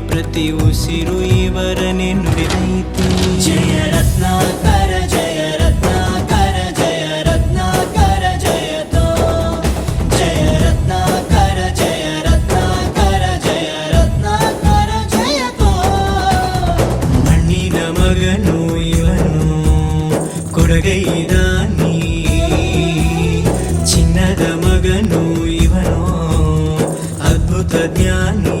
ಇವರ ಋಣವೈತೆ ಪ್ರತಿ ಉಸಿರು ಇವರನೆ ನುಡಿದೈತೆ ಜಯ ರತ್ನಾಕರ ಜಯ ರತ್ನಾಕರ ಜಯ ರತ್ನಾಕರ ಜಯತೋ ಜಯ ರತ್ನಾಕರ ಜಯ ರತ್ನಾಕರ ಜಯ ರತ್ನಾಕರ ಜಯತೋ ಮಣ್ಣಿನ ಮಗನು ಇವನು ಕೊಡಗೈದಾನಿ ಚಿನ್ನದ ಮಗನು ಇವನು ಅದ್ಭುತ ಜ್ಞಾನಿ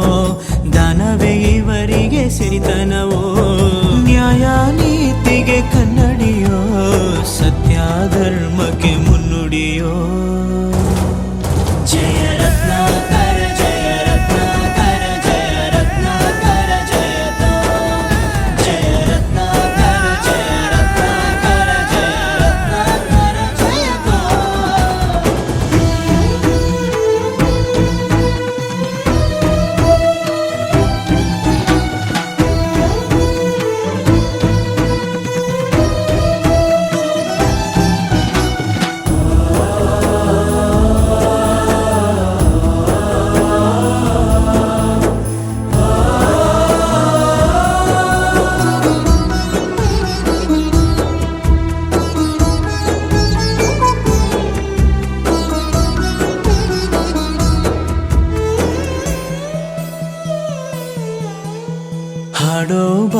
ದಾನವೇ ಇವರಿಗೆ ಸಿರಿತನವೋ? ನ್ಯಾಯ ನೀತಿಗೆ ಕನ್ನಡಿಯೋ? ಸತ್ಯ ಧರ್ಮಕ್ಕೆ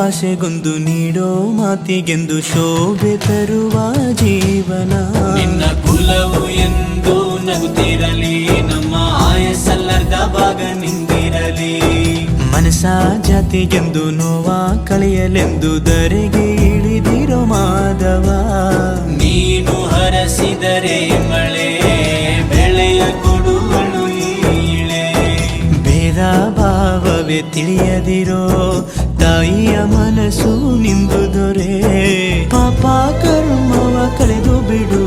ಭಾಷೆಗೊಂದು ನೀಡೋ ಮಾತಿಗೆಂದು ಶೋಭೆ ತರುವ ಜೀವನ. ನಿನ್ನ ಕುಲವು ಎಂದು ನಗುತ್ತಿರಲಿ ನಮ್ಮ ಆಯಸ್ಸಲ್ಲರ್ಧ ಭಾಗ ನಿಂತಿರಲಿ. ಮನಸ ಜಾತಿಗೆಂದು ನೋವ ಕಳೆಯಲೆಂದು ದರೆಗೆ ಇಳಿದಿರೋ ಮಾಧವ. ತಿಳಿಯದಿರೋ ತಾಯಿಯ ಮನಸ್ಸು ನಿಂದು ದೊರೆ. ಪಾಪ ಕರ್ಮವ ಕಳೆದು ಬಿಡು.